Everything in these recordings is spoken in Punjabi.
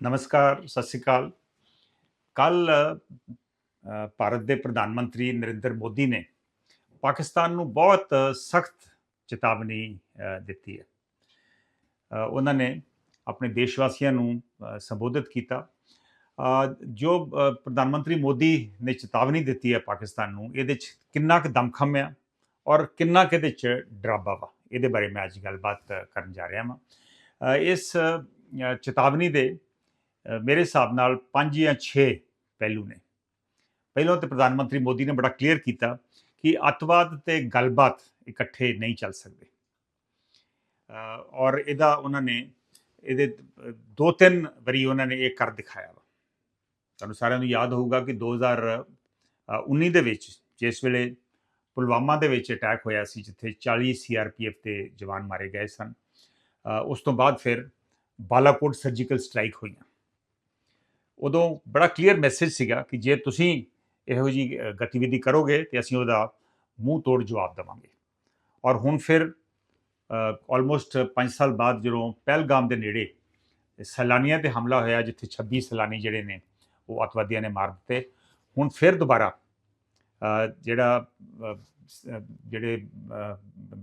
ਨਮਸਕਾਰ, ਸਤਿ ਸ਼੍ਰੀ ਅਕਾਲ। ਕੱਲ ਭਾਰਤ ਦੇ ਪ੍ਰਧਾਨ ਮੰਤਰੀ ਨਰਿੰਦਰ ਮੋਦੀ ਨੇ ਪਾਕਿਸਤਾਨ ਨੂੰ ਬਹੁਤ ਸਖਤ ਚੇਤਾਵਨੀ ਦਿੱਤੀ ਹੈ। ਉਹਨਾਂ ਨੇ ਆਪਣੇ ਦੇਸ਼ ਵਾਸੀਆਂ ਨੂੰ ਸੰਬੋਧਿਤ ਕੀਤਾ। ਜੋ ਪ੍ਰਧਾਨ ਮੰਤਰੀ ਮੋਦੀ ਨੇ ਚੇਤਾਵਨੀ ਦਿੱਤੀ ਹੈ ਪਾਕਿਸਤਾਨ ਨੂੰ, ਇਹਦੇ ਚ ਕਿੰਨਾ ਕੁ ਦਮਖਮ ਆ ਔਰ ਕਿੰਨਾ ਕੁ ਇਹਦੇ ਚ ਡਰਾਬਾ ਵਾ, ਇਹਦੇ ਬਾਰੇ ਮੈਂ ਅੱਜ ਗੱਲਬਾਤ ਕਰਨ ਜਾ ਰਿਹਾ ਹਾਂ ਇਸ ਚੇਤਾਵਨੀ ਦੇ ਮੇਰੇ ਹਿਸਾਬ ਨਾਲ 5 ਜਾਂ 6 ਪਹਿਲੂ ਨੇ। ਪਹਿਲਾਂ ਤੇ ਪ੍ਰਧਾਨ ਮੰਤਰੀ ਮੋਦੀ ਨੇ ਬੜਾ ਕਲੀਅਰ ਕੀਤਾ ਕਿ ਅੱਤਵਾਦ ਤੇ ਗੱਲਬਾਤ ਇਕੱਠੇ ਨਹੀਂ ਚੱਲ ਸਕਦੇ। ਔਰ ਇਹਦਾ ਉਹਨਾਂ ਨੇ, ਇਹਦੇ ਦੋ ਤਿੰਨ ਵਾਰੀ ਉਹਨਾਂ ਨੇ ਇਹ ਕਰ ਦਿਖਾਇਆ ਵਾ। ਤੁਹਾਨੂੰ ਸਾਰਿਆਂ ਨੂੰ ਯਾਦ ਹੋਊਗਾ ਕਿ 2019 ਦੇ ਵਿੱਚ ਜਿਸ ਵੇਲੇ ਪੁਲਵਾਮਾ ਦੇ ਵਿੱਚ ਅਟੈਕ ਹੋਇਆ ਸੀ, ਜਿੱਥੇ 40 ਸੀਆਰਪੀਐਫ ਦੇ ਜਵਾਨ ਮਾਰੇ ਗਏ ਸਨ ਉਸ ਤੋਂ ਬਾਅਦ ਫਿਰ ਬਾਲਾਕੋਟ ਸਰਜੀਕਲ ਸਟ੍ਰਾਈਕ ਹੋਈਆਂ। ਉਦੋਂ ਬੜਾ ਕਲੀਅਰ ਮੈਸੇਜ ਸੀਗਾ ਕਿ ਜੇ ਤੁਸੀਂ ਇਹੋ ਜੀ ਗਤੀਵਿਧੀ ਕਰੋਗੇ ਤੇ ਅਸੀਂ ਉਹਦਾ ਮੂੰਹ ਤੋੜ ਜਵਾਬ ਦੇਵਾਂਗੇ। ਔਰ ਹੁਣ ਫਿਰ ਆਲਮੋਸਟ 5 ਸਾਲ ਬਾਅਦ ਜਦੋਂ ਪਹਿਲਗਾਮ ਦੇ ਨੇੜੇ ਸੈਲਾਨੀਆਂ ਤੇ ਹਮਲਾ ਹੋਇਆ, ਜਿੱਥੇ 26 ਸੈਲਾਨੀ ਜਿਹੜੇ ਨੇ, ਉਹ ਅਤਵਾਦੀਆਂ ਨੇ ਮਾਰ ਦਿੱਤੇ। ਹੁਣ ਫਿਰ ਦੁਬਾਰਾ ਜਿਹੜਾ ਜਿਹੜੇ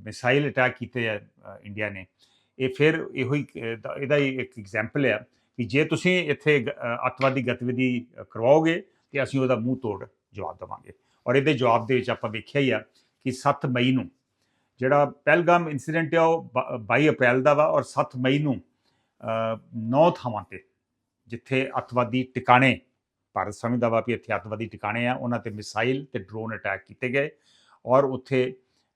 ਮਿਸਾਈਲ ਅਟੈਕ ਕੀਤੇ ਆ ਇੰਡੀਆ ਨੇ, ਇਹ ਫਿਰ ਇਹੋ ਹੀ ਇਹਦਾ ਹੀ ਇੱਕ ਐਗਜ਼ਾਮਪਲ ਹੈ ਕਿ ਜੇ ਤੁਸੀਂ ਇੱਥੇ ਗ- ਅੱਤਵਾਦੀ ਗਤੀਵਿਧੀ ਕਰਵਾਓਗੇ ਤੇ ਅਸੀਂ ਉਹਦਾ ਮੂੰਹ ਤੋੜ ਜਵਾਬ ਦੇਵਾਂਗੇ। ਔਰ ਇਹਦੇ ਜਵਾਬ ਦੇ ਵਿੱਚ ਆਪਾਂ ਵੇਖਿਆ ਹੀ ਆ ਕਿ 7 ਮਈ ਨੂੰ ਜਿਹੜਾ ਪਹਿਲਗਾਮ ਇਨਸੀਡੈਂਟ ਆ ਉਹ ਬ- 22 ਅਪ੍ਰੈਲ ਦਾ ਵਾ ਔਰ 7 ਮਈ ਨੂੰ ਨੌ ਥਾਵਾਂ ਤੇ ਜਿੱਥੇ ਅੱਤਵਾਦੀ ਟਿਕਾਣੇ ਭਾਰਤ ਸਮਝਦਾ ਵਾ ਵੀ ਇੱਥੇ ਅੱਤਵਾਦੀ ਟਿਕਾਣੇ ਆ ਉਹਨਾਂ ਤੇ ਮਿਸਾਈਲ ਤੇ ਡਰੋਨ ਅਟੈਕ ਕੀਤੇ ਗਏ ਔਰ ਉੱਥੇ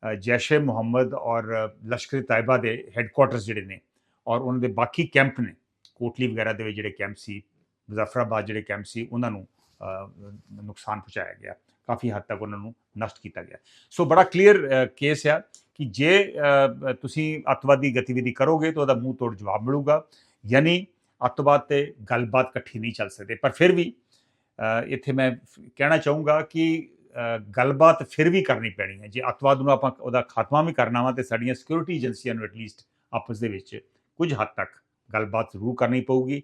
ਅ, ਜੈਸ਼ ਏ ਮੁਹੰਮਦ ਔਰ ਲਸ਼ਕਰ ਤਾਇਬਾ ਦੇ ਹੈੱਡਕੁਆਟਰਸ ਜਿਹੜੇ ਨੇ ਔਰ ਉਹਨਾਂ ਦੇ ਬਾਕੀ ਕੈਂਪ ਨੇ ਕੋਟਲੀ ਵਗੈਰਾ ਦੇ ਵਿੱਚ ਜਿਹੜੇ ਕੈਂਪ ਸੀ, ਮੁਜ਼ੱਫਰਾਬਾਦ ਜਿਹੜੇ ਕੈਂਪ ਸੀ, ਉਹਨਾਂ ਨੂੰ ਨੁਕਸਾਨ ਪਹੁੰਚਾਇਆ ਗਿਆ। ਕਾਫੀ ਹੱਦ ਤੱਕ ਉਹਨਾਂ ਨੂੰ ਨਸ਼ਟ ਕੀਤਾ ਗਿਆ। ਸੋ ਬੜਾ ਕਲੀਅਰ ਕੇਸ ਆ ਕਿ ਜੇ ਤੁਸੀਂ ਅੱਤਵਾਦੀ ਗਤੀਵਿਧੀ ਕਰੋਗੇ ਤਾਂ ਉਹਦਾ ਮੂੰਹ ਤੋੜ ਜਵਾਬ ਮਿਲੂਗਾ। ਯਾਨੀ ਅੱਤਵਾਦ ਤੇ ਗੱਲਬਾਤ ਇਕੱਠੀ ਨਹੀਂ ਚੱਲ ਸਕਦੇ। ਪਰ ਫਿਰ ਵੀ ਇੱਥੇ ਮੈਂ ਕਹਿਣਾ ਚਾਹੂੰਗਾ ਕਿ ਗੱਲਬਾਤ ਫਿਰ ਵੀ ਕਰਨੀ ਪੈਣੀ ਹੈ। ਜੇ ਅੱਤਵਾਦ ਨੂੰ ਆਪਾਂ ਉਹਦਾ ਖਾਤਮਾ ਵੀ ਕਰਨਾ ਵਾ ਤੇ ਸਾਡੀਆਂ ਸਿਕਿਉਰਿਟੀ ਏਜੰਸੀਆਂ ਨੂੰ ਐਟਲੀਸਟ ਆਪਸ ਦੇ ਵਿੱਚ ਕੁਝ ਹੱਦ ਤੱਕ ਗੱਲਬਾਤ ਜ਼ਰੂਰ ਕਰਨੀ ਪਊਗੀ।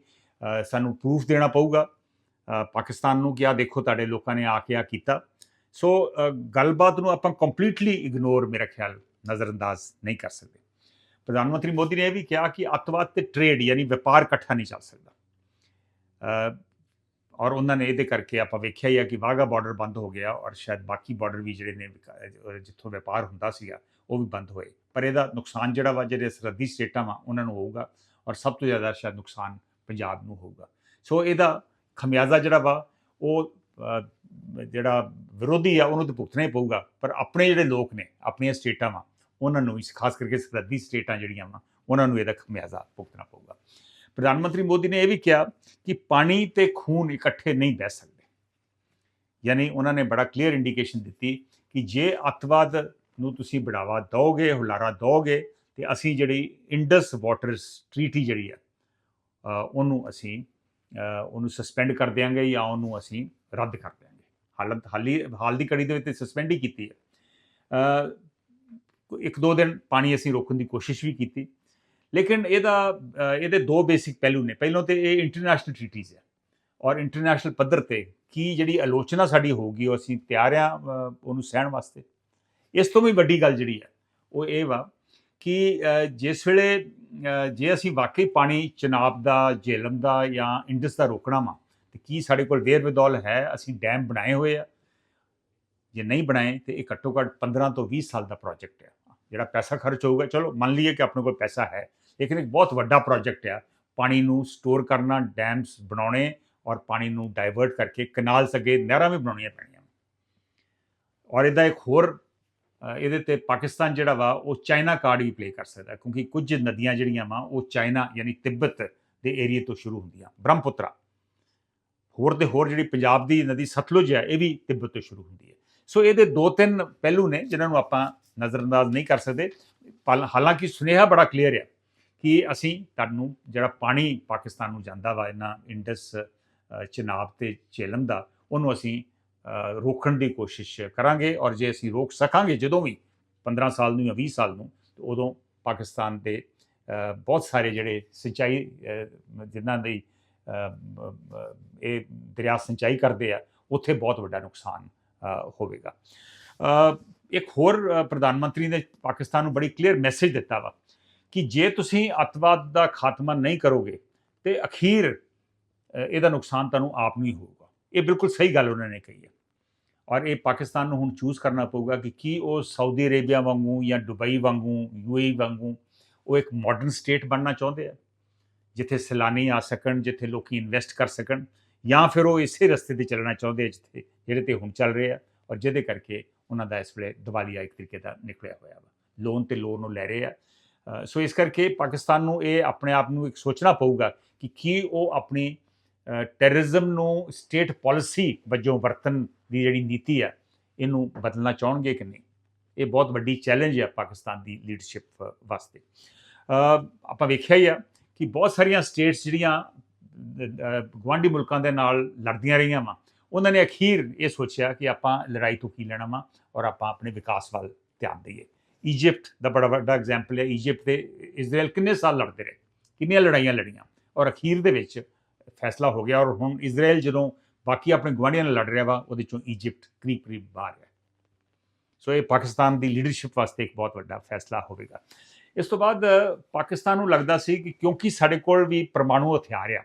ਸਾਨੂੰ ਪ੍ਰੂਫ ਦੇਣਾ ਪਊਗਾ। ਪਾਕਿਸਤਾਨ ਨੂੰ ਕਿ ਆ ਦੇਖੋ ਤੁਹਾਡੇ ਲੋਕਾਂ ਨੇ ਆ ਕੇ ਆ ਕੀਤਾ। ਸੋ ਗੱਲਬਾਤ ਨੂੰ ਆਪਾਂ ਕੰਪਲੀਟਲੀ ਇਗਨੋਰ ਮੇਰਾ ਖਿਆਲ ਨਜ਼ਰਅੰਦਾਜ਼ ਨਹੀਂ ਕਰ ਸਕਦੇ। ਪ੍ਰਧਾਨ ਮੰਤਰੀ ਮੋਦੀ ਨੇ ਇਹ ਵੀ ਕਿਹਾ ਕਿ ਅੱਤਵਾਦ ਤੇ ਟ੍ਰੇਡ ਯਾਨੀ ਵਪਾਰ ਇਕੱਠਾ ਨਹੀਂ ਚੱਲ ਸਕਦਾ। ਔਰ ਉਹਨਾਂ ਨੇ ਇਹਦੇ ਕਰਕੇ ਆਪਾਂ ਵੇਖਿਆ ਹੀ ਆ ਕਿ ਵਾਗਾ ਬਾਰਡਰ ਬੰਦ ਹੋ ਗਿਆ ਔਰ ਸ਼ਾਇਦ ਬਾਕੀ ਬਾਰਡਰ ਵੀ ਜਿਹੜੇ ਨੇ ਜਿੱਥੋਂ ਵਪਾਰ ਹੁੰਦਾ ਸੀਗਾ ਉਹ ਵੀ ਬੰਦ ਹੋਏ। ਪਰ ਇਹਦਾ ਨੁਕਸਾਨ ਜਿਹੜਾ ਵਾ, ਜਿਹੜੇ ਸਰਹੱਦੀ ਸਟੇਟਾਂ ਵਾ, ਉਹਨਾਂ ਨੂੰ ਹੋਊਗਾ। ਔਰ ਸਭ ਤੋਂ ਜ਼ਿਆਦਾ ਸ਼ਾਇਦ ਨੁਕਸਾਨ ਪੰਜਾਬ ਨੂੰ ਹੋਊਗਾ। ਸੋ ਇਹਦਾ ਖਮਿਆਜ਼ਾ ਜਿਹੜਾ ਵਾ, ਉਹ ਜਿਹੜਾ ਵਿਰੋਧੀ ਆ, ਉਹਨੂੰ ਤਾਂ ਭੁਗਤਣਾ ਹੀ ਪਊਗਾ। ਪਰ ਆਪਣੇ ਜਿਹੜੇ ਲੋਕ ਨੇ, ਆਪਣੀਆਂ ਸਟੇਟਾਂ ਵਾ, ਉਹਨਾਂ ਨੂੰ ਇਸ, ਖਾਸ ਕਰਕੇ ਸਰਹੱਦੀ ਸਟੇਟਾਂ ਜਿਹੜੀਆਂ ਵਾ, ਉਹਨਾਂ ਨੂੰ ਇਹਦਾ ਖਮਿਆਜ਼ਾ ਭੁਗਤਣਾ ਪਊਗਾ। ਪ੍ਰਧਾਨ ਮੰਤਰੀ ਮੋਦੀ ਨੇ ਇਹ ਵੀ ਕਿਹਾ ਕਿ ਪਾਣੀ ਤੇ ਖੂਨ ਇਕੱਠੇ ਨਹੀਂ ਬਹਿ ਸਕਦੇ। ਯਾਨੀ ਉਹਨਾਂ ਨੇ ਬੜਾ ਕਲੀਅਰ ਇੰਡੀਕੇਸ਼ਨ ਦਿੱਤੀ ਕਿ ਜੇ ਅੱਤਵਾਦ ਨੂੰ ਤੁਸੀਂ ਬੜਾਵਾ ਦਿਓਗੇ, ਹੁਲਾਰਾ ਦਿਓਗੇ ਤੇ ਅਸੀਂ ਜਿਹੜੀ ਇੰਡਸ ਵਾਟਰਸ ਟ੍ਰੀਟੀ ਜਿਹੜੀ ਆ ਉਹਨੂੰ ਅਸੀਂ ਉਹਨੂੰ ਸਸਪੈਂਡ ਕਰ ਦਿਆਂਗੇ ਜਾਂ ਉਹਨੂੰ ਅਸੀਂ ਰੱਦ ਕਰ ਦਿਆਂਗੇ। ਹਾਲਤ ਹਾਲੀ, ਹਾਲ ਦੀ ਕੜੀ ਦੇ ਵਿੱਚ ਸਸਪੈਂਡ ਹੀ ਕੀਤੀ ਹੈ। ਇੱਕ ਦੋ ਦਿਨ ਪਾਣੀ ਅਸੀਂ ਰੋਕਣ ਦੀ ਕੋਸ਼ਿਸ਼ ਵੀ ਕੀਤੀ। ਲੇਕਿਨ ਇਹਦਾ ਇਹਦੇ ਦੋ ਬੇਸਿਕ ਪਹਿਲੂ ਨੇ। ਪਹਿਲੋਂ ਤੇ ਇਹ ਇੰਟਰਨੈਸ਼ਨਲ ਟ੍ਰੀਟੀਜ਼ ਹੈ ਔਰ ਇੰਟਰਨੈਸ਼ਨਲ ਪੱਧਰ ਤੇ ਕੀ ਜਿਹੜੀ ਆਲੋਚਨਾ ਸਾਡੀ ਹੋਊਗੀ, ਉਹ ਅਸੀਂ ਤਿਆਰ ਆ ਉਹਨੂੰ ਸਹਿਣ ਵਾਸਤੇ। ਇਸ ਤੋਂ ਵੀ ਵੱਡੀ ਗੱਲ ਜਿਹੜੀ ਹੈ ਉਹ ਇਹ ਵਾ ਕਿ ਜਿਸ ਵੇਲੇ ਜੇ ਅਸੀਂ ਵਾਕਈ ਪਾਣੀ ਚਨਾਬ ਦਾ ਜੇਲਮ ਦਾ ਜਾਂ ਇੰਡਸ ਦਾ ਰੋਕਣਾ ਵਾ, ਤੇ ਕੀ ਸਾਡੇ ਕੋਲ ਵੇਰ ਵਿਦੌਲ ਹੈ? ਅਸੀਂ ਡੈਮ ਬਣਾਏ ਹੋਏ ਆ। ਜੇ ਨਹੀਂ ਬਣਾਏ, ਤੇ ਇਹ ਘੱਟੋ ਘੱਟ 15 ਤੋਂ 20 ਸਾਲ ਦਾ ਪ੍ਰੋਜੈਕਟ ਹੈ ਜਿਹੜਾ ਪੈਸਾ ਖਰਚ ਹੋਊਗਾ, ਚਲੋ, ਮੰਨ ਲਈਏ ਕਿ ਆਪਣੇ ਕੋਲ ਪੈਸਾ ਹੈ, ਲੇਕਿਨ ਇੱਕ ਬਹੁਤ ਵੱਡਾ ਪ੍ਰੋਜੈਕਟ ਆ। ਪਾਣੀ ਨੂੰ ਸਟੋਰ ਕਰਨਾ, ਡੈਮਸ ਬਣਾਉਣੇ ਔਰ ਪਾਣੀ ਨੂੰ ਡਾਇਵਰਟ ਕਰਕੇ ਕਨਾਲ ਸਗੇ ਨਹਿਰਾਂ ਵੀ ਬਣਾਉਣੀਆਂ ਪੈਣੀਆਂ। ਔਰ ਇਹਦਾ ਇੱਕ ਹੋਰ ਇਹਦੇ ਤੇ ਪਾਕਿਸਤਾਨ ਜਿਹੜਾ ਵਾ, ਉਹ ਚਾਈਨਾ ਕਾਰਡ ਵੀ ਪਲੇ ਕਰ ਸਕਦਾ ਕਿਉਂਕਿ ਕੁਝ ਨਦੀਆਂ ਜਿਹੜੀਆਂ ਵਾ, ਉਹ ਚਾਈਨਾ ਯਾਨੀ ਤਿੱਬਤ ਦੇ ਏਰੀਏ ਤੋਂ ਸ਼ੁਰੂ ਹੁੰਦੀਆਂ। ਬ੍ਰਹਮਪੁੱਤਰਾ। ਹੋਰ ਦੇ ਹੋਰ ਜਿਹੜੀ ਪੰਜਾਬ ਦੀ ਨਦੀ ਸਤਲੁਜ ਹੈ, ਇਹ ਵੀ ਤਿੱਬਤ ਤੋਂ ਸ਼ੁਰੂ ਹੁੰਦੀ ਹੈ। ਸੋ ਇਹਦੇ ਦੋ ਤਿੰਨ ਪਹਿਲੂ ਨੇ ਜਿਨ੍ਹਾਂ ਨੂੰ ਆਪਾਂ ਨਜ਼ਰਅੰਦਾਜ਼ ਨਹੀਂ ਕਰ ਸਕਦੇ। ਪਲ- ਹਾਲਾਂਕਿ ਸੁਨੇਹਾ ਬੜਾ ਕਲੀਅਰ ਹੈ ਕਿ ਅਸੀਂ ਤੁਹਾਨੂੰ ਜਿਹੜਾ ਪਾਣੀ ਪਾਕਿਸਤਾਨ ਨੂੰ ਜਾਂਦਾ ਵਾ, ਇਹਨਾਂ ਇੰਡਸ ਚਨਾਬ ਤੇ ਚੇਲਮ ਦਾ, ਉਹਨੂੰ ਅਸੀਂ ਰੋਕਣ ਦੀ ਕੋਸ਼ਿਸ਼ ਕਰਾਂਗੇ ਔਰ ਜੇ ਅਸੀਂ ਰੋਕ ਸਕਾਂਗੇ ਜਦੋਂ ਵੀ 15 ਸਾਲ ਨੂੰ ਜਾਂ 20 ਸਾਲ ਨੂੰ, ਤੇ ਉਦੋਂ ਪਾਕਿਸਤਾਨ ਦੇ ਬਹੁਤ ਸਾਰੇ ਜਿਹੜੇ ਸਿੰਚਾਈ ਜਿਨ੍ਹਾਂ ਦੀ ਇਹ ਦਰਿਆ ਸਿੰਚਾਈ ਕਰਦੇ ਆ, ਉੱਥੇ ਬਹੁਤ ਵੱਡਾ ਨੁਕਸਾਨ ਹੋਵੇਗਾ। ਇੱਕ ਹੋਰ ਪ੍ਰਧਾਨ ਮੰਤਰੀ ਨੇ ਪਾਕਿਸਤਾਨ ਨੂੰ ਬੜੀ ਕਲੀਅਰ ਮੈਸੇਜ ਦਿੱਤਾ ਵਾ ਕਿ ਜੇ ਤੁਸੀਂ ਅੱਤਵਾਦ ਦਾ ਖਾਤਮਾ ਨਹੀਂ ਕਰੋਗੇ, ਤੇ ਅਖੀਰ ਇਹਦਾ ਨੁਕਸਾਨ ਤੁਹਾਨੂੰ ਆਪ ਨੂੰ ਹੀ ਹੋਊਗਾ। ਇਹ ਬਿਲਕੁਲ ਸਹੀ ਗੱਲ ਉਹਨਾਂ ਨੇ ਕਹੀ ਹੈ। ਔਰ ਇਹ ਪਾਕਿਸਤਾਨ ਨੂੰ ਹੁਣ ਚੂਜ਼ ਕਰਨਾ ਪਊਗਾ ਕਿ ਕੀ ਉਹ ਸਾਊਦੀ ਅਰੇਬੀਆ ਵਾਂਗੂ ਜਾਂ ਦੁਬਈ ਵਾਂਗੂ ਯੂਏਈ ਵਾਂਗੂ ਉਹ ਇੱਕ ਮਾਡਰਨ ਸਟੇਟ ਬਣਨਾ ਚਾਹੁੰਦੇ ਆ, ਜਿੱਥੇ ਸੈਲਾਨੀ ਆ ਸਕਣ, ਜਿੱਥੇ ਲੋਕੀ ਇਨਵੈਸਟ ਕਰ ਸਕਣ, ਜਾਂ ਫਿਰ ਉਹ ਇਸੇ ਰਸਤੇ ਤੇ ਚੱਲਣਾ ਚਾਹੁੰਦੇ ਆ ਜਿੱਥੇ, ਜਿਹੜੇ ਤੇ ਹੁਣ ਚੱਲ ਰਹੇ ਆ ਔਰ ਜਿਹਦੇ ਕਰਕੇ ਉਹਨਾਂ ਦਾ ਇਸ ਵੇਲੇ ਦਿਵਾਲੀਆ ਇੱਕ ਤਰੀਕੇ ਦਾ ਨਿਕਲਿਆ ਹੋਇਆ ਵਾ। ਲੋਨ ਤੇ ਲੋਨ ਉਹ ਲੈ ਰਹੇ ਆ। ਸੋ ਇਸ ਕਰਕੇ ਪਾਕਿਸਤਾਨ ਨੂੰ ਇਹ ਆਪਣੇ ਆਪ ਨੂੰ ਇੱਕ ਸੋਚਣਾ ਪਊਗਾ ਕਿ ਕੀ ਉਹ ਆਪਣੀ ਟੈਰਰਿਜ਼ਮ ਨੂੰ ਸਟੇਟ ਪਾਲਿਸੀ ਵਜੋਂ ਵਰਤਨ ਦੀ ਜਿਹੜੀ ਨੀਤੀ ਹੈ ਇਹਨੂੰ ਬਦਲਣਾ ਚਾਹਣਗੇ ਕਿ ਨਹੀਂ? ਇਹ ਬਹੁਤ ਵੱਡੀ ਚੈਲੰਜ ਹੈ ਪਾਕਿਸਤਾਨ ਦੀ ਲੀਡਰਸ਼ਿਪ ਵਾਸਤੇ। ਆਪਾਂ ਵੇਖਿਆ ਹੀ ਆ ਕਿ ਬਹੁਤ ਸਾਰੀਆਂ ਸਟੇਟਸ ਜਿਹੜੀਆਂ ਗਵਾਂਢੀ ਮੁਲਕਾਂ ਦੇ ਨਾਲ ਲੜਦੀਆਂ ਰਹੀਆਂ ਵਾ, ਉਹਨਾਂ ਨੇ ਅਖੀਰ ਇਹ ਸੋਚਿਆ ਕਿ ਆਪਾਂ ਲੜਾਈ ਤੋਂ ਕੀ ਲੈਣਾ ਵਾ ਔਰ ਆਪਾਂ ਆਪਣੇ ਵਿਕਾਸ ਵੱਲ ਧਿਆਨ ਦਈਏ। ਈਜਿਪਟ ਦਾ ਬੜਾ ਵੱਡਾ ਐਗਜ਼ਾਮਪਲ ਹੈ। ਈਜਿਪਟ ਤੇ ਇਜ਼ਰਾਈਲ ਕਿੰਨੇ ਸਾਲ ਲੜਦੇ ਰਹੇ? ਕਿੰਨੀਆਂ ਲੜਾਈਆਂ ਲੜੀਆਂ? ਔਰ ਅਖੀਰ ਦੇ ਵਿੱਚ ਫੈਸਲਾ ਹੋ ਗਿਆ ਔਰ ਹੁਣ ਇਜ਼ਰਾਈਲ ਜਦੋਂ ਬਾਕੀ ਆਪਣੇ ਗਵਾਂਢੀਆਂ ਨਾਲ ਲੜ ਰਿਹਾ ਵਾ, ਉਹਦੇ ਚੋਂ ਈਜਿਪਟ ਕਰੀਬ ਕਰੀਬ ਬਾਹਰ ਹੈ। ਸੋ ਇਹ ਪਾਕਿਸਤਾਨ ਦੀ ਲੀਡਰਸ਼ਿਪ ਵਾਸਤੇ ਇੱਕ ਬਹੁਤ ਵੱਡਾ ਫੈਸਲਾ ਹੋਵੇਗਾ। ਇਸ ਤੋਂ ਬਾਅਦ, ਪਾਕਿਸਤਾਨ ਨੂੰ ਲੱਗਦਾ ਸੀ ਕਿ ਕਿਉਂਕਿ ਸਾਡੇ ਕੋਲ ਵੀ ਪਰਮਾਣੂ ਹਥਿਆਰ ਆ,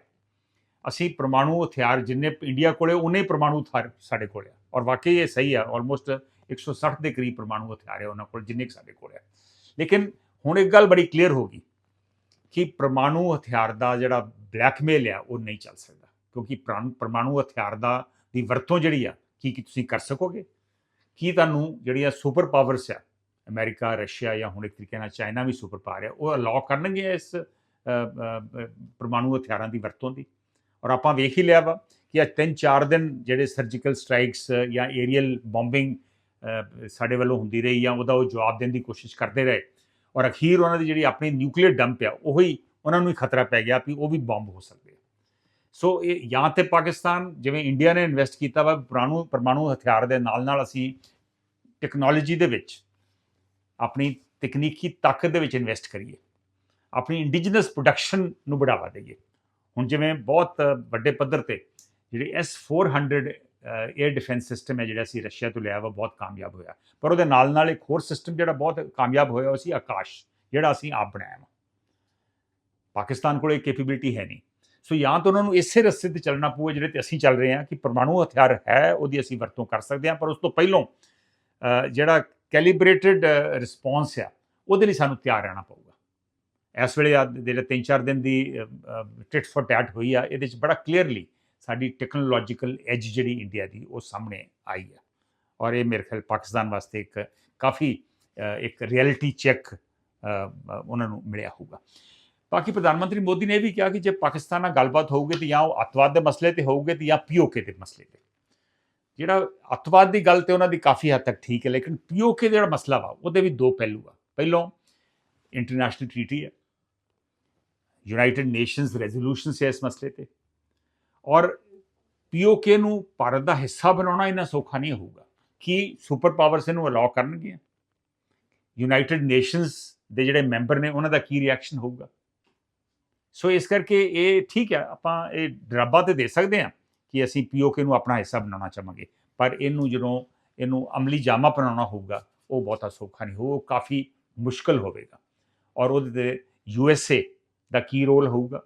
ਅਸੀਂ ਪਰਮਾਣੂ ਹਥਿਆਰ ਜਿੰਨੇ ਇੰਡੀਆ ਕੋਲੇ ਉਹਨੇ ਹੀ ਪਰਮਾਣੂ ਹਥਿਆਰ ਸਾਡੇ ਕੋਲ ਆ। ਔਰ ਵਾਕਈ ਇਹ ਸਹੀ ਆ ਆਲਮੋਸਟ 160 ਦੇ ਕਰੀਬ ਪਰਮਾਣੂ ਹਥਿਆਰ ਆ ਉਹਨਾਂ ਕੋਲ, ਜਿੰਨੇ ਕੁ ਸਾਡੇ ਕੋਲ ਆ। ਲੇਕਿਨ ਹੁਣ ਇੱਕ ਗੱਲ ਬੜੀ ਕਲੀਅਰ ਹੋ ਗਈ ਕਿ ਪਰਮਾਣੂ ਹਥਿਆਰ ਦਾ ਜਿਹੜਾ ਬਲੈਕਮੇਲ ਆ, ਉਹ ਨਹੀਂ ਚੱਲ ਸਕਦਾ। ਕਿਉਂਕਿ ਪ੍ਰਾਣ- ਪਰਮਾਣੂ ਹਥਿਆਰ ਦਾ ਦੀ ਵਰਤੋਂ ਜਿਹੜੀ ਆ, ਕੀ ਕੀ ਤੁਸੀਂ ਕਰ ਸਕੋਗੇ? ਕੀ ਤੁਹਾਨੂੰ ਜਿਹੜੀਆਂ ਸੁਪਰ ਪਾਵਰਸ ਆ, ਅਮਰੀਕਾ, ਰਸ਼ੀਆ ਜਾਂ ਹੁਣ ਇੱਕ ਤਰੀਕੇ ਨਾਲ ਚਾਈਨਾ ਵੀ ਸੁਪਰ ਪਾਵਰ ਆ, ਉਹ ਅਲਾਉ ਕਰਨਗੇ ਇਸ ਪਰਮਾਣੂ ਹਥਿਆਰਾਂ ਦੀ ਵਰਤੋਂ ਦੀ? ਔਰ ਆਪਾਂ ਵੇਖ ਹੀ ਲਿਆ ਵਾ ਕਿ ਅੱਜ ਤਿੰਨ ਚਾਰ ਦਿਨ ਜਿਹੜੇ ਸਰਜੀਕਲ ਸਟ੍ਰਾਈਕਸ ਜਾਂ ਏਰੀਅਲ ਬੰਬਿੰਗ ਸਾਡੇ ਵੱਲੋਂ ਹੁੰਦੀ ਰਹੀ ਜਾਂ ਉਹਦਾ ਉਹ ਜਵਾਬ ਦੇਣ ਦੀ ਕੋਸ਼ਿਸ਼ ਕਰਦੇ ਰਹੇ, ਔਰ ਅਖੀਰ ਉਹਨਾਂ ਦੀ ਜਿਹੜੀ ਆਪਣੀ ਨਿਊਕਲੀਅਰ ਡੰਪ ਆ, ਉਹੀ ਉਹਨਾਂ ਨੂੰ ਹੀ ਖਤਰਾ ਪੈ ਗਿਆ ਵੀ ਉਹ ਵੀ ਬੰਬ ਹੋ ਸਕਦੇ। ਸੋ ਇਹ ਜਾਂ ਤੇ ਪਾਕਿਸਤਾਨ, ਜਿਵੇਂ ਇੰਡੀਆ ਨੇ ਇਨਵੈਸਟ ਕੀਤਾ ਵਾ ਪੁਰਾਣੂ, ਪਰਮਾਣੂ ਹਥਿਆਰ ਦੇ ਨਾਲ ਨਾਲ ਅਸੀਂ ਟੈਕਨੋਲੋਜੀ ਦੇ ਵਿੱਚ ਆਪਣੀ ਤਕਨੀਕੀ ਤਾਕਤ ਦੇ ਵਿੱਚ ਇਨਵੈਸਟ ਕਰੀਏ। ਆਪਣੀ ਇੰਡੀਜਨਸ ਪ੍ਰੋਡਕਸ਼ਨ ਨੂੰ ਬੜਾਵਾ ਦੇਈਏ। ਹੁਣ ਜਿਵੇਂ ਬਹੁਤ ਵੱਡੇ ਪੱਧਰ ਤੇ ਜਿਹੜੀ S400 에ਅਰ ਡਿਫੈਂਸ ਸਿਸਟਮ ਹੈ ਜਿਹੜਾ ਅਸੀਂ ਰਸ਼ੀਆ ਤੋਂ ਲਿਆ ਵਾ, ਬਹੁਤ ਕਾਮਯਾਬ ਹੋਇਆ। ਪਰ ਉਹਦੇ ਨਾਲ ਨਾਲ ਇੱਕ ਹੋਰ ਸਿਸਟਮ ਜਿਹੜਾ ਬਹੁਤ ਕਾਮਯਾਬ ਹੋਇਆ, ਉਹ ਸੀ ਆਕਾਸ਼, ਜਿਹੜਾ ਅਸੀਂ ਆਪ ਬਣਾਇਆ ਵਾ। ਪਾਕਿਸਤਾਨ ਕੋਲ ਇਹ ਕੈਪੇਬਿਲਿਟੀ ਹੈ ਨਹੀਂ। ਸੋ ਜਾਂ ਤਾਂ ਉਹਨਾਂ ਨੂੰ ਇਸੇ ਰਸਤੇ ਤੇ ਚੱਲਣਾ ਪਊਗਾ ਜਿਹੜੇ ਤੇ ਅਸੀਂ ਚੱਲ ਰਹੇ ਹਾਂ ਕਿ ਪਰਮਾਣੂ ਹਥਿਆਰ ਹੈ, ਉਹਦੀ ਅਸੀਂ ਵਰਤੋਂ ਕਰ ਸਕਦੇ ਹਾਂ, ਪਰ ਉਸ ਤੋਂ ਪਹਿਲਾਂ ਜਿਹੜਾ ਕੈਲੀਬ੍ਰੇਟਡ ਰਿਸਪੌਂਸ ਆ, ਉਹਦੇ ਲਈ ਸਾਨੂੰ ਤਿਆਰ ਰਹਿਣਾ ਪਊਗਾ। ਇਸ ਵੇਲੇ ਆ ਜਿਹੜੇ ਤਿੰਨ ਚਾਰ ਦਿਨ ਦੀ ਟਿਟ ਫॉर ਟੈਟ ਹੋਈ ਆ, ਇਹਦੇ ਵਿੱਚ ਬੜਾ ਕਲੀਅਰਲੀ ਸਾਡੀ ਟੈਕਨੋਲੋਜੀਕਲ ਐਜ ਜਿਹੜੀ ਇੰਡੀਆ ਦੀ, ਉਹ ਸਾਹਮਣੇ ਆਈ ਆ। ਔਰ ਇਹ ਮੇਰੇ ਖਿਆਲ ਪਾਕਿਸਤਾਨ ਵਾਸਤੇ ਇੱਕ ਕਾਫੀ ਇੱਕ ਰਿਐਲਿਟੀ ਚੈੱਕ ਉਹਨਾਂ ਨੂੰ ਮਿਲਿਆ ਹੋਊਗਾ। ਬਾਕੀ ਪ੍ਰਧਾਨ ਮੰਤਰੀ ਮੋਦੀ ਨੇ ਇਹ ਵੀ ਕਿਹਾ ਕਿ ਜੇ ਪਾਕਿਸਤਾਨ ਨਾਲ ਗੱਲਬਾਤ ਹੋਊਗੀ ਤੇ ਜਾਂ ਉਹ ਅੱਤਵਾਦ ਦੇ ਮਸਲੇ ਤੇ ਹੋਊਗੇ ਤੇ ਜਾਂ ਪੀਓਕੇ ਦੇ ਮਸਲੇ ਤੇ। ਜਿਹੜਾ ਅੱਤਵਾਦ ਦੀ ਗੱਲ ਤੇ ਉਹਨਾਂ ਦੀ ਕਾਫੀ ਹੱਦ ਤੱਕ ਠੀਕ ਹੈ, ਲੇਕਿਨ ਪੀਓਕੇ ਦਾ ਜਿਹੜਾ ਮਸਲਾ ਵਾ, ਉਹਦੇ ਵੀ ਦੋ ਪਹਿਲੂ ਆ। ਪਹਿਲੋਂ ਇੰਟਰਨੈਸ਼ਨਲ ਟ੍ਰੀਟੀ ਹੈ। ਯੂਨਾਈਟਿਡ ਨੇਸ਼ਨਸ ਰੈਜ਼ੋਲੂਸ਼ਨ ਹੈ ਇਸ ਮਸਲੇ ਤੇ। ਔਰ ਪੀਓਕੇ ਨੂੰ ਭਾਰਤ ਦਾ ਹਿੱਸਾ ਬਣਾਉਣਾ ਇੰਨਾ ਸੌਖਾ ਨਹੀਂ ਹੋਊਗਾ। ਕਿ ਸੁਪਰ ਪਾਵਰਸ ਇਹਨੂੰ ਅਲਾਉ ਕਰਨਗੀਆਂ? ਯੂਨਾਈਟਿਡ ਨੇਸ਼ਨਸ ਦੇ ਜਿਹੜੇ ਮੈਂਬਰ ਨੇ, ਉਹਨਾਂ ਦਾ ਕੀ ਰਿਐਕਸ਼ਨ ਹੋਊਗਾ? ਸੋ ਇਸ ਕਰਕੇ ਇਹ ਠੀਕ ਹੈ, ਆਪਾਂ ਇਹ ਡਰਾਬਾ ਤੇ ਦੇ ਸਕਦੇ ਹਾਂ ਕਿ ਅਸੀਂ ਪੀਓਕੇ ਨੂੰ ਆਪਣਾ ਹਿੱਸਾ ਬਣਾਉਣਾ ਚਾਹਾਂਗੇ। ਪਰ ਇਹਨੂੰ ਜਦੋਂ ਇਹਨੂੰ ਅਮਲੀ ਜਾਮਾ ਬਣਾਉਣਾ ਹੋਊਗਾ, ਉਹ ਬਹੁਤਾ ਸੌਖਾ ਨਹੀਂ ਹੋ ਉਹ ਕਾਫੀ ਮੁਸ਼ਕਲ ਹੋਵੇਗਾ। ਔਰ ਉਹਦੇ ਤੇ ਯੂਐਸਏ ਦਾ ਕੀ ਰੋਲ ਹੋਊਗਾ?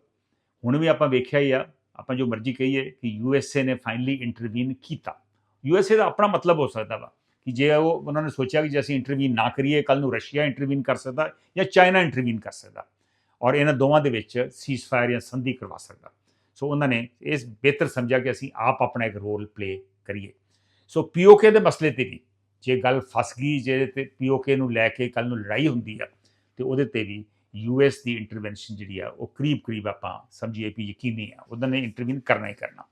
ਹੁਣ ਵੀ ਆਪਾਂ ਵੇਖਿਆ ਹੀ ਆ, ਆਪਾਂ ਜੋ ਮਰਜ਼ੀ ਕਹੀਏ ਕਿ ਯੂਐਸਏ ਨੇ ਫਾਈਨਲੀ ਇੰਟਰਵੀਨ ਕੀਤਾ। ਯੂਐਸਏ ਦਾ ਆਪਣਾ ਮਤਲਬ ਹੋ ਸਕਦਾ ਵਾ ਕਿ ਜੇ ਉਹ, ਉਹਨਾਂ ਨੇ ਸੋਚਿਆ ਕਿ ਜੇ ਅਸੀਂ ਇੰਟਰਵੀਨ ਨਾ ਕਰੀਏ ਕੱਲ ਨੂੰ ਰਸ਼ੀਆ ਇੰਟਰਵੀਨ ਕਰ ਸਕਦਾ ਜਾਂ ਚਾਈਨਾ ਇੰਟਰਵੀਨ ਕਰ ਸਕਦਾ। ਔਰ ਇਹਨਾਂ ਦੋਵਾਂ ਦੇ ਵਿੱਚ ਸੀਜ਼ਫਾਇਰ ਜਾਂ ਸੰਧੀ ਕਰਵਾ ਸਕਦਾ। ਸੋ ਉਹਨਾਂ ਨੇ ਇਸ ਬਿਹਤਰ ਸਮਝਿਆ ਕਿ ਅਸੀਂ ਆਪ ਆਪਣਾ ਇੱਕ ਰੋਲ ਪਲੇ ਕਰੀਏ। ਸੋ ਪੀਓਕੇ ਦੇ ਮਸਲੇ ਤੇ ਵੀ ਜੇ ਗੱਲ ਫਸ ਗਈ, ਜੇ ਤੇ ਪੀਓਕੇ ਨੂੰ ਲੈ ਕੇ ਕੱਲ ਨੂੰ ਲੜਾਈ ਹੁੰਦੀ ਆ, ਤੇ ਉਹਦੇ ਤੇ ਵੀ ਯੂਐਸ ਦੀ ਇੰਟਰਵੈਂਸ਼ਨ ਜਿਹੜੀ ਆ, ਉਹ ਕਰੀਬ ਕਰੀਬ ਆਪਾਂ ਸਮਝੀਏ ਵੀ ਯਕੀਨੀ ਆ, ਉਹਨਾਂ ਨੇ ਇੰਟਰਵੀਨ ਕਰਨਾ ਹੀ ਕਰਨਾ।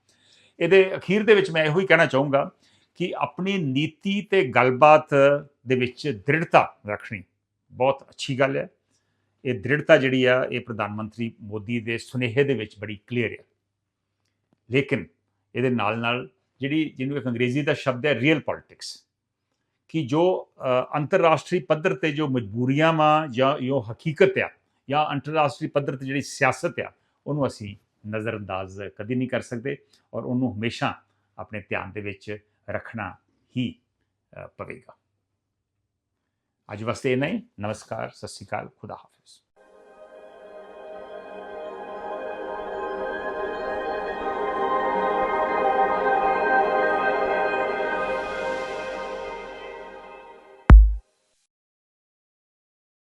ਇਹਦੇ ਅਖੀਰ ਦੇ ਵਿੱਚ ਮੈਂ ਇਹੋ ਹੀ ਕਹਿਣਾ ਚਾਹੂੰਗਾ ਕਿ ਆਪਣੀ ਨੀਤੀ ਤੇ ਗੱਲਬਾਤ ਦੇ ਵਿੱਚ ਦ੍ਰਿੜਤਾ ਰੱਖਣੀ ਬਹੁਤ ਅੱਛੀ ਗੱਲ ਹੈ। ਇਹ ਦ੍ਰਿੜਤਾ ਜਿਹੜੀ ਆ, ਇਹ ਪ੍ਰਧਾਨ ਮੰਤਰੀ ਮੋਦੀ ਦੇ ਸੁਨੇਹੇ ਦੇ ਵਿੱਚ ਬੜੀ ਕਲੀਅਰ ਆ। ਲੇਕਿਨ ਇਹਦੇ ਨਾਲ ਨਾਲ ਜਿਹੜੀ ਜਿਹਨੂੰ ਇੱਕ ਅੰਗਰੇਜ਼ੀ ਦਾ ਸ਼ਬਦ ਹੈ ਰੀਅਲ ਪੋਲਿਟਿਕਸ ਕਿ ਜੋ ਅੰਤਰਰਾਸ਼ਟਰੀ ਪੱਧਰ ਤੇ ਜੋ ਮਜਬੂਰੀਆਂ ਵਾ ਜਾਂ ਜੋ ਹਕੀਕਤ ਆ ਜਾਂ ਅੰਤਰਰਾਸ਼ਟਰੀ ਪੱਧਰ ਤੇ ਜਿਹੜੀ ਸਿਆਸਤ ਆ, ਉਹਨੂੰ ਅਸੀਂ ਨਜ਼ਰਅੰਦਾਜ਼ ਕਦੀ ਨਹੀਂ ਕਰ ਸਕਦੇ ਔਰ ਉਹਨੂੰ ਹਮੇਸ਼ਾ ਆਪਣੇ ਧਿਆਨ ਦੇ ਵਿੱਚ ਰੱਖਣਾ ਹੀ ਪਵੇਗਾ। ਅੱਜ ਵਾਸਤੇ ਇਹ ਨਹੀਂ ਨਮਸਕਾਰ ਸਤਿ ਸ਼੍ਰੀ ਅਕਾਲ ਖੁਦਾ ਹਾਫਿਜ਼।